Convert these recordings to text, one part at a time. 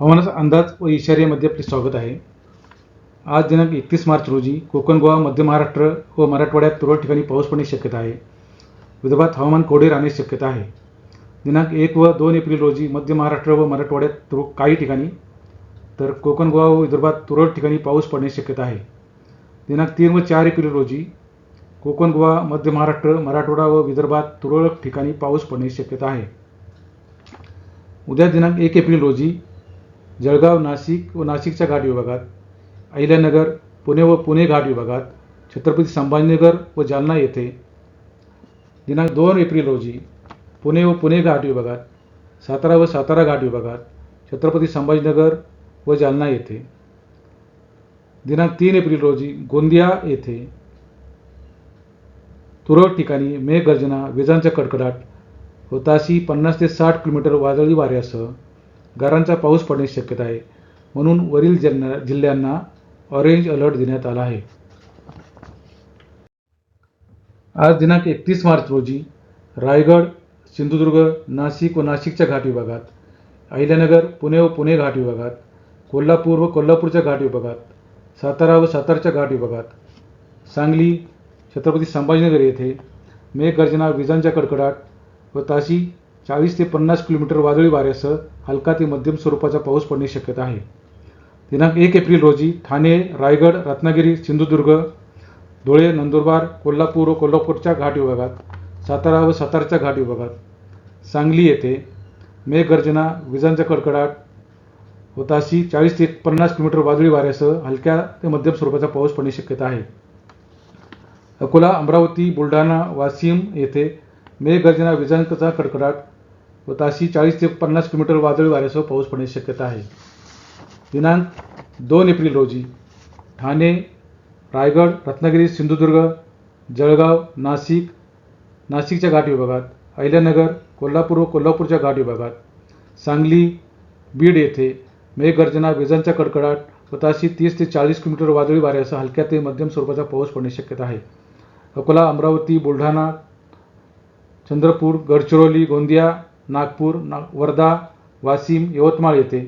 हवामानाचा अंदाज व इशाऱ्यामध्ये आपले स्वागत आहे. आज दिनांक एकतीस मार्च रोजी कोकण गोवा मध्य महाराष्ट्र व मराठवाड्यात तुरळक ठिकाणी पाऊस पडण्याची शक्यता आहे. विदर्भात हवामान कोरडे राहण्याची शक्यता आहे. दिनांक एक व दोन एप्रिल रोजी मध्य महाराष्ट्र व मराठवाड्यात तुर काही ठिकाणी तर कोकण गोवा व विदर्भात तुरळक ठिकाणी पाऊस पडण्याची शक्यता आहे. दिनांक तीन व चार एप्रिल रोजी कोकण गोवा मध्य महाराष्ट्र मराठवाडा व विदर्भात तुरळक ठिकाणी पाऊस पडण्याची शक्यता आहे. उद्या दिनांक एक एप्रिल रोजी जळगाव नाशिक व नाशिकच्या घाट विभागात अहिल्यानगर पुणे व पुणे घाट विभागात छत्रपती संभाजीनगर व जालना येथे दिनांक दोन एप्रिल रोजी पुणे व पुणे घाट विभागात सातारा व सातारा घाट विभागात छत्रपती संभाजीनगर व जालना येथे दिनांक तीन एप्रिल रोजी गोंदिया येथे तुरळक ठिकाणी मेघगर्जना विजांचा कडकडाट होताशी पन्नास ते साठ किलोमीटर वादळी वाऱ्यासह गारांचा पाऊस पडण्याची शक्यता आहे. म्हणून वरील जिल्ह्या जिल्ह्यांना ऑरेंज अलर्ट देण्यात आला आहे. आज दिनांक एकतीस मार्च रोजी रायगड सिंधुदुर्ग नाशिक व नाशिकच्या घाट विभागात अहिल्यानगर पुणे व पुणे घाट विभागात कोल्हापूर व कोल्हापूरच्या घाट विभागात सातारा व सातारच्या घाट विभागात सांगली छत्रपती संभाजीनगर येथे मेघगर्जना विजांच्या कडकडाट व ताशी चाळीस ते पन्नास किलोमीटर वादळी वाऱ्यासह हलका ते मध्यम स्वरूपाचा पाऊस पडण्याची शक्यता आहे. दिनांक एक एप्रिल रोजी ठाणे रायगड रत्नागिरी सिंधुदुर्ग धुळे नंदुरबार कोल्हापूर व कोल्हापूरच्या घाट विभागात सातारा व सातारच्या घाट विभागात सांगली येथे मेघगर्जना विजांचा कडकडाट होताशी चाळीस ते पन्नास किलोमीटर वादळी वाऱ्यासह हलक्या ते मध्यम स्वरूपाचा पाऊस पडण्याची शक्यता आहे. अकोला अमरावती बुलढाणा वाशिम येथे मेघगर्जना विजांचा कडकडाट व ताशी चाळीस ते पन्नास किलोमीटर वादळी वाऱ्यासह पाऊस पडण्याची शक्यता आहे. दिनांक दोन एप्रिल रोजी ठाणे रायगड रत्नागिरी सिंधुदुर्ग जळगाव नाशिक नाशिकच्या घाट विभागात अहिल्यानगर कोल्हापूर व कोल्हापूरच्या घाट विभागात सांगली बीड येथे मेघगर्जना विजांचा कडकडाट व ताशी तीस ते चाळीस किलोमीटर वादळी वाऱ्यासह हलक्या ते मध्यम स्वरूपाचा पाऊस पडण्याची शक्यता आहे. अकोला अमरावती बुलढाणा चंद्रपूर गडचिरोली गोंदिया नागपूर ना वर्धा वाशिम यवतमाळ येथे.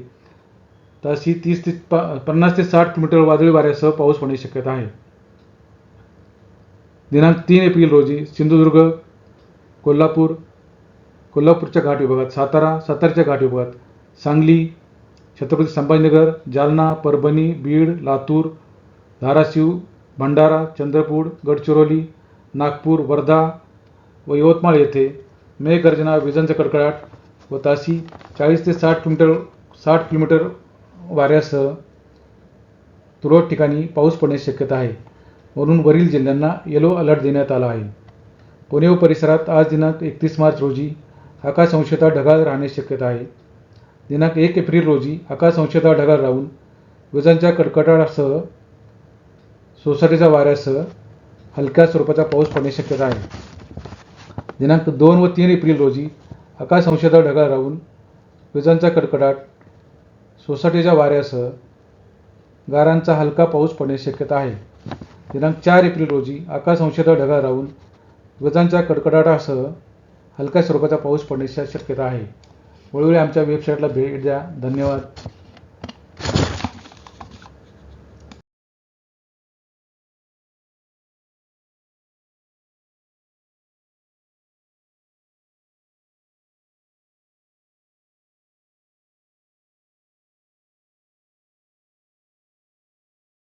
ताशी तीस ते प पन्नास ते साठ किलोमीटर वादळी वाऱ्यासह पाऊस पडण्याची शक्यता आहे. दिनांक तीन एप्रिल रोजी सिंधुदुर्ग कोल्हापूर कोल्हापूरच्या घाट विभागात सातारा सातारच्या घाट विभागात सांगली छत्रपती संभाजीनगर जालना परभणी बीड लातूर धाराशिव भंडारा चंद्रपूर गडचिरोली नागपूर वर्धा व यवतमाळ येथे मेघगर्जना विजांचा कडकडाट व ताशी चाळीस ते साठ किलोमीटर साठ किलोमीटर वाऱ्यासह तुरळक ठिकाणी पाऊस पडण्याची शक्यता आहे. म्हणून वरील जिल्ह्यांना येलो अलर्ट देण्यात आला आहे. पुणे व परिसरात आज दिनांक एकतीस मार्च रोजी आकाश अंशतः ढगाळ राहण्याची शक्यता आहे. दिनांक एक एप्रिल रोजी आकाश अंशतः ढगाळ राहून विजांच्या कडकडाटासह सोसाट्याच्या वाऱ्यासह हलक्या स्वरूपाचा पाऊस पडण्याची शक्यता आहे. दिनांक दोन व तीन एप्रिल रोजी आकाश अंशतः ढगाळ राहून विजांचा कडकडाट सोसाटीच्या वाऱ्यासह गारांचा हलका पाऊस पडण्याची शक्यता आहे. दिनांक चार एप्रिल रोजी आकाश अंशतः ढगाळ राहून विजांच्या कडकडाटासह हलक्या स्वरूपाचा पाऊस पडण्याची शक्यता आहे. वेळोवेळी आमच्या वेबसाईटला भेट द्या. धन्यवाद.